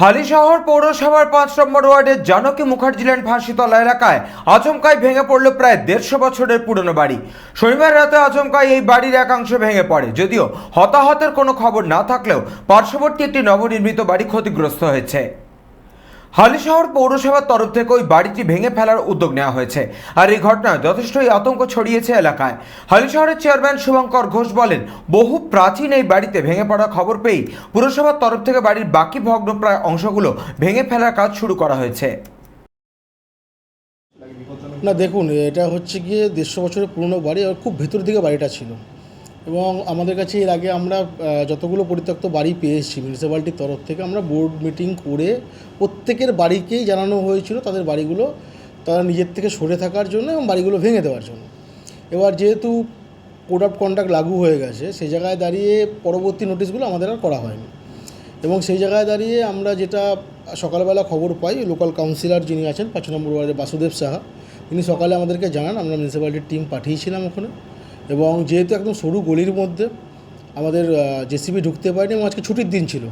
হালিশহর পৌরসভার পাঁচ নম্বর ওয়ার্ডের জানকী মুখার্জি ল্যান্ড ফাঁসিতলা এলাকায় আচমকায় ভেঙে পড়ল প্রায় দেড়শো বছরের পুরনো বাড়ি। শনিবার রাতে আচমকায় এই বাড়ির একাংশ ভেঙে পড়ে। যদিও হতাহতের কোনো খবর না থাকলেও পার্শ্ববর্তী একটি নবনির্মিত বাড়ি ক্ষতিগ্রস্ত হয়েছে। হালিশহর পৌরসভার তরফ থেকে ওই বাড়িটি ভেঙে ফেলার উদ্যোগ নেওয়া হয়েছে। আর এই ঘটনায় যথেষ্টই আতঙ্ক ছড়িয়েছে এলাকায়। হালিশহরের চেয়ারম্যান শুভঙ্কর ঘোষ বলেন, বহু প্রাচীন এই বাড়িতে ভেঙে পড়া খবর পেয়েই পুরসভার তরফ থেকে বাড়ির বাকি ভগ্নপ্রায় অংশগুলো ভেঙে ফেলার কাজ শুরু করা হয়েছে। না, দেখুন, এটা হচ্ছে গিয়ে দেড়শো বছরের পুরনো বাড়ি আর খুব ভেতর দিকে বাড়িটা ছিল। এবং আমাদের কাছে এর আগে আমরা যতগুলো পরিত্যক্ত বাড়ি পেয়েছি মিউনিসিপ্যালিটির তরফ থেকে, আমরা বোর্ড মিটিং করে প্রত্যেকের বাড়িকেই জানানো হয়েছিল তাদের বাড়িগুলো, তারা নিজের থেকে সরে থাকার জন্য এবং বাড়িগুলো ভেঙে দেওয়ার জন্য। এবার যেহেতু কোড অফ কন্ডাক্ট লাগু হয়ে গেছে, সেই জায়গায় দাঁড়িয়ে পরবর্তী নোটিশগুলো আমাদের আর করা হয়নি। এবং সেই জায়গায় দাঁড়িয়ে আমরা যেটা সকালবেলা খবর পাই লোকাল কাউন্সিলর যিনি আছেন, পাঁচ নম্বর ওয়ার্ডে বাসুদেব সাহা, তিনি সকালে আমাদেরকে জানান, আমরা মিউনিসিপ্যালিটির টিম পাঠিয়েছিলাম ওখানে। এবং যেহেতু একদম সরু গলির মধ্যে আমাদের জেসিবি ঢুকতে পারেনি এবং আজকে ছুটির দিন ছিল,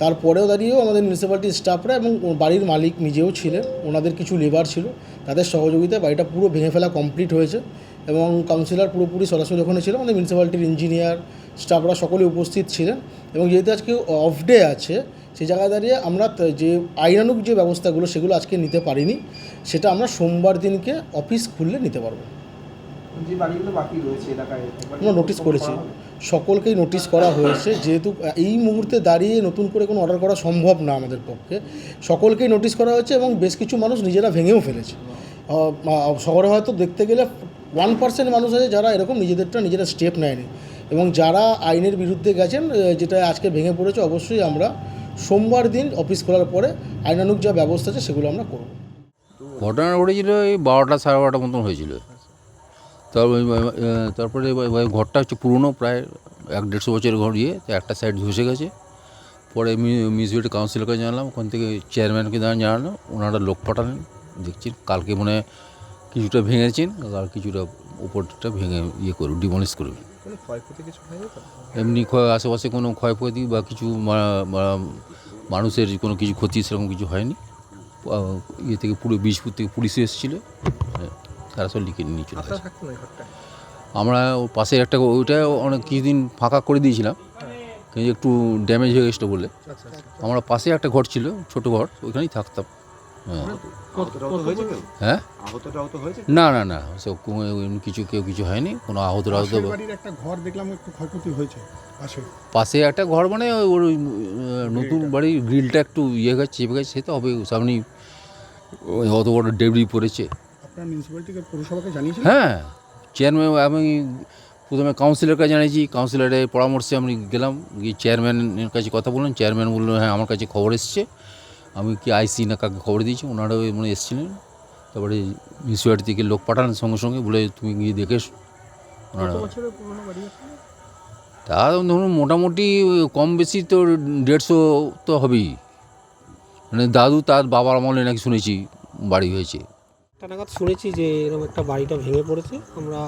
তারপরেও দাঁড়িয়েও আমাদের মিউনিসিপ্যালিটির স্টাফরা এবং বাড়ির মালিক নিজেও ছিলেন, ওনাদের কিছু লেবার ছিল, তাদের সহযোগিতায় বাড়িটা পুরো ভেঙে ফেলা কমপ্লিট হয়েছে এবং কাউন্সিলর পুরোপুরি সরাসরি ওখানে ছিল আমাদের মিউনিসিপ্যালিটির ইঞ্জিনিয়ার স্টাফরা সকলে উপস্থিত ছিলেন এবং যেহেতু আজকে অফ ডে আছে সেই জায়গায় দাঁড়িয়ে আমরা যে আইনানুক যে ব্যবস্থাগুলো সেগুলো আজকে নিতে পারিনি, সেটা আমরা সোমবার দিনকে অফিস খুললে নিতে পারব। যে বাড়িগুলো বাকি রয়েছে এলাকায় আমরা নোটিশ করেছি। সকলকেই নোটিশ করা হয়েছে যেহেতু এই মুহূর্তে দাঁড়িয়ে নতুন করে কোনো অর্ডার করা সম্ভব না আমাদের পক্ষে। সকলকেই নোটিশ করা হয়েছে এবং বেশ কিছু মানুষ নিজেরা ভেঙেও ফেলেছে। শহরে হয়তো দেখতে গেলে ওয়ান পার্সেন্ট মানুষ আছে যারা এরকম নিজেদেরটা নিজেরা স্টেপ নেয়নি। এবং যারা আইনের বিরুদ্ধে গেছেন যেটা আজকে ভেঙে পড়েছে অবশ্যই আমরা সোমবার দিন অফিস খোলার পরে আইনানুক যা ব্যবস্থা আছে সেগুলো আমরা করব। ঘটনা ঘটেছিল এই বারোটা সাড়ে বারোটার মতন হয়েছিল। তারপর তারপরে ঘরটা হচ্ছে পুরনো প্রায় এক দেড়শো বছরের ঘর ইয়ে তো একটা সাইড ধসে গেছে। পরে মিউনিসিপ্যালিটি কাউন্সিলরকে জানালাম ওখান থেকে চেয়ারম্যানকে জানানো ওনারা লোক পাঠালেন দেখছি কালকে মনে হয় কিছুটা ভেঙেছেন আর কিছুটা উপরটা ভেঙে ইয়ে করবে ডিমলিশ করবে তো এমনি ক্ষয় আশেপাশে কোনো ক্ষয়ক্ষতি বা কিছু মানুষের কোনো কিছু ক্ষতি সেরকম কিছু হয়নি। ইয়ে থেকে পুরো বীজপুর থেকে পুলিশ এসেছিল। তারা সব লিখে নিয়ে চলে গেছে। আমরা ওর পাশে একটা ওইটা অনেক কিছুদিন ফাঁকা করে দিয়েছিলাম। কিন্তু একটু ড্যামেজ হয়ে গেছিল বলে আচ্ছা আচ্ছা আমরা পাশে একটা ঘর ছিল ছোট ঘর ওইখানেই থাকতাম। হ্যাঁ। হ্যাঁ? না না না সে কোনো কিছু কেউ কিছু হয়নি কোনো আহত আহত পাশের একটা ঘর দেখলাম একটু ক্ষয়ক্ষতি হয়েছে পাশে। পাশে একটা ঘর মানে ওই ওর ওই, নতুন বাড়ির গ্রিলটা একটু ইয়ে গেছে চেপে গেছে সে তো হবে সামনেই ওই অত বড় ডেবরি পড়েছে। হ্যাঁ চেয়ারম্যান আমি প্রথমে কাউন্সিলরকে জানিয়েছি কাউন্সিলরের পরামর্শে আমি গেলাম গিয়ে চেয়ারম্যানের কাছে কথা বললাম চেয়ারম্যান বলল হ্যাঁ আমার কাছে খবর এসছে আমি কি আইসি না কাকে খবর দিয়েছি? ওনারাও মানে এসেছিলেন তারপরে মিউনিসিপ্যালিটি থেকে লোক পাঠান সঙ্গে সঙ্গে বলে তুমি গিয়ে দেখে ওনারা তা ধরুন মোটামুটি কম বেশি তো দেড়শো তো হবেই। মানে দাদু তার বাবার আমলে নাকি শুনেছি বাড়ি হয়েছে। একটা নাগাদ শুনেছি যে এরকম একটা বাড়িটা ভেঙে পড়েছে। আমরা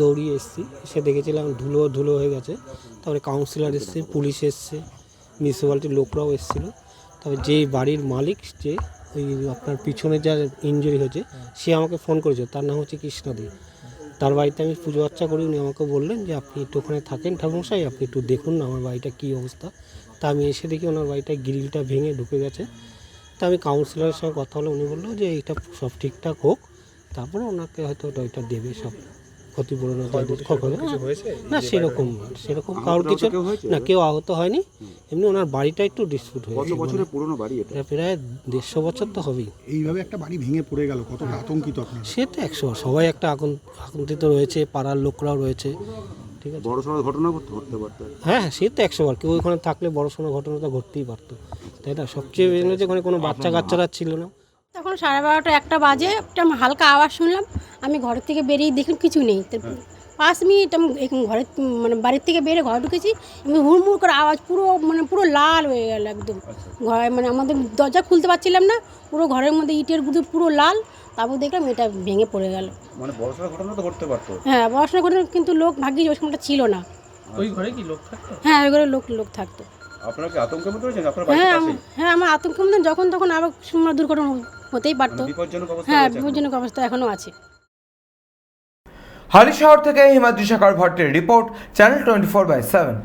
দৌড়িয়ে এসেছি, এসে দেখেছিলাম ধুলো ধুলো হয়ে গেছে। তারপরে কাউন্সিলর এসছে পুলিশ এসছে মিউনিসিপ্যালিটির লোকরাও এসেছিল। তবে যে বাড়ির মালিক, যে ওই আপনার পিছনে যার ইঞ্জুরি হয়েছে, সে আমাকে ফোন করেছে তার নাম হচ্ছে কৃষ্ণদী তার বাড়িতে আমি পুজো আর্চা করি, উনি আমাকে বললেন যে, আপনি একটু ওখানে থাকেন ঠাকুরমশাই, আপনি একটু দেখুন না আমার বাড়িটা কী অবস্থা? তা আমি এসে দেখি ওনার বাড়িটা গ্রিলটা ভেঙে ঢুকে গেছে। তা আমি কাউন্সিলরের সঙ্গে কথা হলে উনি বলল যে এইটা সব ঠিকঠাক হোক তারপরে ওনাকে হয়তো ওটা ওইটা দেবে সব। ক্ষতিপূরণ না সেরকম সেরকম কারোর কিছু না কেউ আহত হয়নি। এমনি ওনার বাড়িটা একটু ডিসপিউট কত হয়েছে বছরের পুরনো বাড়ি এটা? প্রায় দেড়শো বছর তো হবেই। এইভাবে একটা বাড়ি ভেঙে পড়ে গেল কতটা আতঙ্কিত আপনারা? সে তো একশো সবাই একটা আকুন্ঠিত রয়েছে পাড়ার লোকরাও রয়েছে। ঠিক আছে? বড় সড়ো ঘটনা ঘটতে ঘটতে পারতো। হ্যাঁ হ্যাঁ, সে তো একশো বার কেউ ওখানে থাকলে বড় সড়ো ঘটনা তো ঘটতেই পারতো। তাই না? সবচেয়ে মেন হচ্ছে ওখানে কোনো বাচ্চা কাচ্চারা ছিল না। তখন সাড়ে বারোটা একটা বাজে একটা হালকা আওয়াজ শুনলাম। আমি ঘরের থেকে বেরিয়ে দেখলাম কিছু নেই। তো পাঁচ মিনিট আমি ঘরের মানে বাড়ির থেকে বেরিয়ে ঘরে ঢুকেছি হুড়মুড় করে আওয়াজ পুরো মানে পুরো লাল হয়ে গেল একদম। ঘরে মানে আমাদের দরজা খুলতে পারছিলাম না পুরো ঘরের মধ্যে ইটের বুধু পুরো লাল তারপর দেখলাম এটা ভেঙে পড়ে গেল। মানে ঘটনা তো ঘটতে পারতো। হ্যাঁ পড়াশোনা করে কিন্তু লোক ভাগ্যিস ওই সময়টা ছিল না। ওই ঘরে কি লোক থাকতো? হ্যাঁ ওই ঘরে লোক লোক থাকতো। আপনারা কি আতঙ্কের মধ্যে রয়েছেন? আপনার হ্যাঁ বাড়ির আম- পাশেই? হ্যাঁ আমার আতঙ্কের মধ্যে যখন তখন আবার সময় দুর্ঘটনা হতেই পারতো। মানে বিপজ্জনক অবস্থা হ্যাঁ রয়েছে বিপজ্জনক অবস্থা এখনও আছে। হালি শহর থেকে Himadri Shekhar ভট্টের report channel twenty four by seven.